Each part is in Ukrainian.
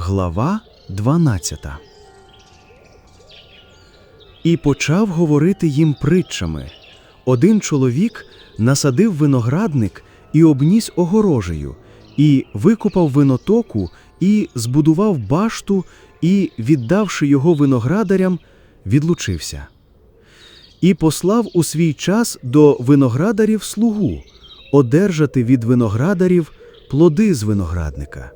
Глава 12 І почав говорити їм притчами. Один чоловік насадив виноградник і обніс огорожею, і викопав винотоку, і збудував башту, і, віддавши його виноградарям, відлучився. І послав у свій час до виноградарів слугу одержати від виноградарів плоди з виноградника.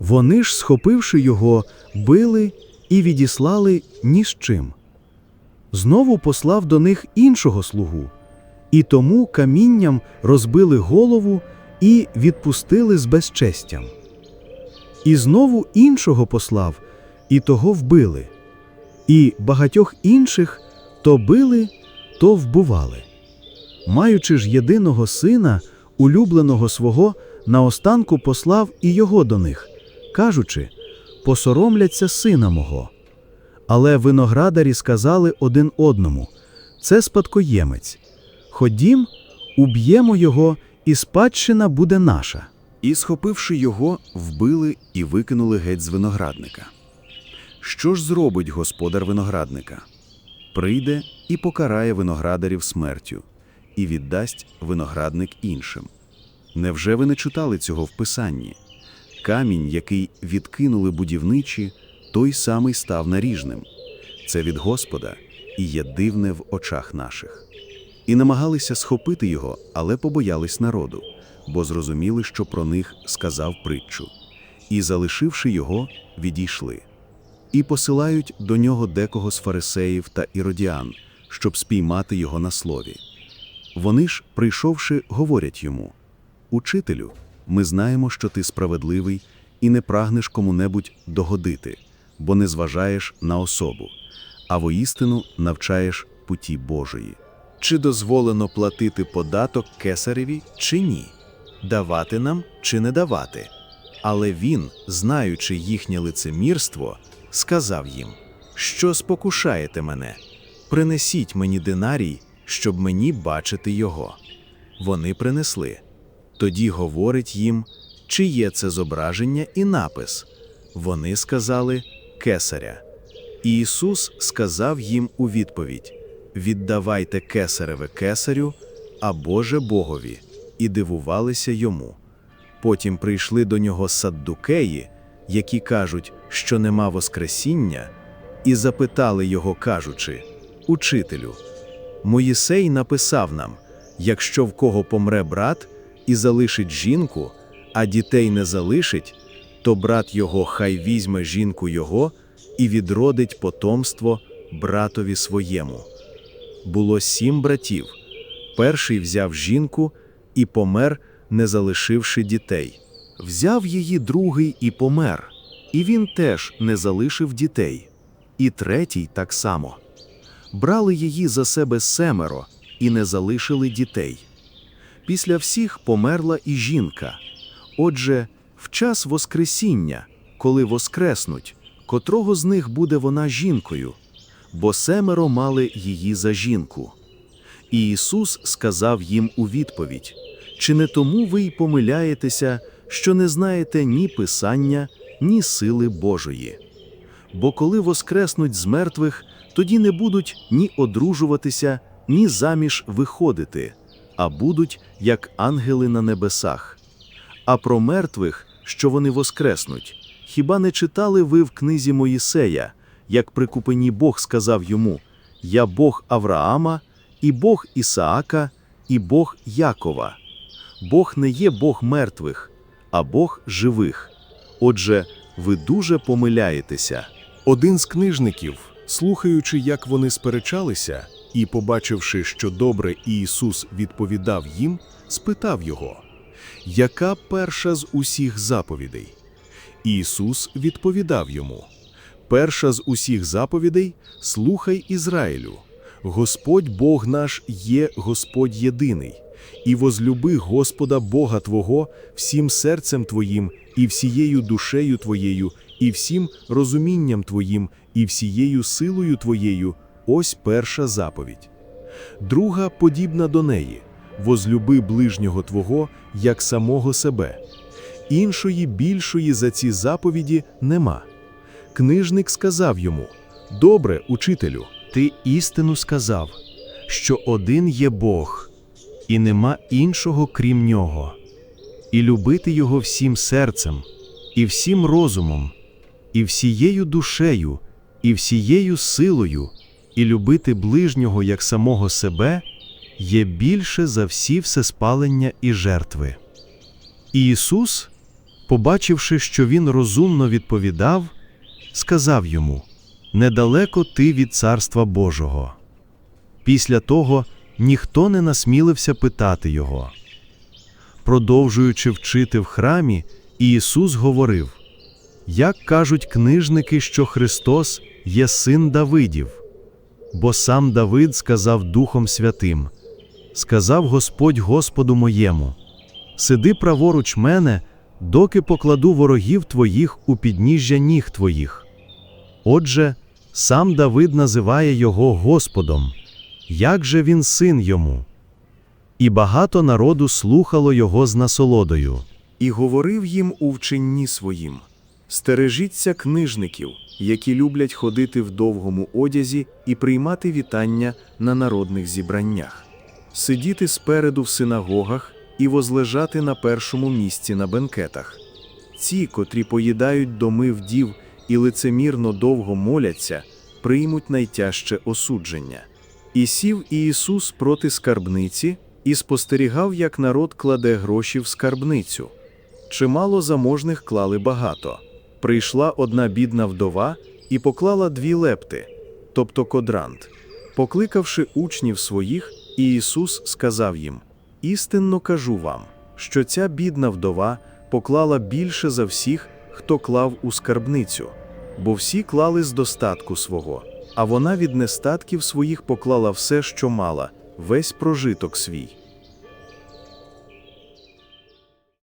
Вони ж, схопивши його, били і відіслали ні з чим. Знову послав до них іншого слугу, і тому камінням розбили голову і відпустили з безчестям. І знову іншого послав, і того вбили, і багатьох інших то били, то вбивали. Маючи ж єдиного сина, улюбленого свого, наостанку послав і його до них, кажучи: посоромляться сина мого. Але виноградарі сказали один одному: це спадкоємець. Ходім, уб'ємо його, і спадщина буде наша. І, схопивши його, вбили і викинули геть з виноградника. Що ж зробить господар виноградника? Прийде і покарає виноградарів смертю, і віддасть виноградник іншим. Невже ви не читали цього в Писанні? Камінь, який відкинули будівничі, той самий став наріжним. Це від Господа і є дивне в очах наших. І намагалися схопити його, але побоялись народу, бо зрозуміли, що про них сказав притчу. І, залишивши його, відійшли. І посилають до нього декого з фарисеїв та іродіан, щоб спіймати його на слові. Вони ж, прийшовши, говорять йому: Учителю, ми знаємо, що ти справедливий і не прагнеш кому-небудь догодити, бо не зважаєш на особу, а воістину навчаєш путі Божої. Чи дозволено платити податок кесареві, чи ні? Давати нам чи не давати? Але він, знаючи їхнє лицемірство, сказав їм: Що спокушаєте мене? Принесіть мені динарій, щоб мені бачити його. Вони принесли. Тоді говорить їм, чи є це зображення і напис. Вони сказали Кесаря. І Ісус сказав їм у відповідь: Віддавайте кесареве кесарю, а Боже Богові, і дивувалися йому. Потім прийшли до нього саддукеї, які кажуть, що нема Воскресіння, і запитали його, кажучи: Учителю, Моїсей написав нам: якщо в кого помре брат і залишить жінку, а дітей не залишить, то брат його хай візьме жінку його і відродить потомство братові своєму. Було сім братів. Перший взяв жінку і помер, не залишивши дітей. Взяв її другий і помер, і він теж не залишив дітей. І третій так само. Брали її за себе семеро і не залишили дітей. Після всіх померла і жінка. Отже, в час Воскресіння, коли воскреснуть, котрого з них буде вона жінкою, бо семеро мали її за жінку. І Ісус сказав їм у відповідь: Чи не тому ви й помиляєтеся, що не знаєте ні Писання, ні сили Божої? Бо коли воскреснуть з мертвих, тоді не будуть ні одружуватися, ні заміж виходити, а будуть як ангели на небесах. А про мертвих, що вони воскреснуть, хіба не читали ви в книзі Моїсея, як при купині Бог сказав йому: Я Бог Авраама, і Бог Ісаака, і Бог Якова. Бог не є Бог мертвих, а Бог живих. Отже, ви дуже помиляєтеся. Один з книжників, слухаючи, як вони сперечалися, і побачивши, що добре Ісус відповідав їм, спитав його, яка перша з усіх заповідей? Ісус відповідав йому: Перша з усіх заповідей слухай Ізраїлю. Господь Бог наш є Господь єдиний, і возлюби Господа Бога Твого всім серцем Твоїм, і всією душею Твоєю, і всім розумінням Твоїм, і всією силою Твоєю. Ось перша заповідь. Друга подібна до неї возлюби ближнього Твого як самого себе. іншої більшої за ці заповіді нема. Книжник сказав йому: Добре, учителю, Ти істину сказав, що один є Бог, і нема іншого крім нього, і любити його всім серцем, і всім розумом, і всією душею, і всією силою, і любити ближнього як самого себе є більше за всі всеспалення і жертви. І Ісус, побачивши, що він розумно відповідав, сказав йому: Недалеко ти від Царства Божого. Після того ніхто не насмілився питати його. Продовжуючи вчити в храмі, Ісус говорив: Як кажуть книжники, що Христос є син Давидів, бо сам Давид сказав Духом Святим: Сказав Господь Господу моєму: Сиди праворуч мене, доки покладу ворогів твоїх у підніжжя ніг твоїх. Отже, сам Давид називає його Господом, як же він син йому? І багато народу слухало його з насолодою. І говорив їм у вченні своїм: Стережіться книжників, які люблять ходити в довгому одязі і приймати вітання на народних зібраннях, сидіти спереду в синагогах і возлежати на першому місці на бенкетах. Ці, котрі поїдають доми вдів і лицемірно довго моляться, приймуть найтяжче осудження. І сів Ісус проти скарбниці і спостерігав, як народ кладе гроші в скарбницю. Чимало заможних клали багато. Прийшла одна бідна вдова і поклала дві лепти, тобто кодрант. Покликавши учнів своїх, Ісус сказав їм: Істинно кажу вам, що ця бідна вдова поклала більше за всіх, хто клав у скарбницю, бо всі клали з достатку свого, а вона від нестатків своїх поклала все, що мала, весь прожиток свій.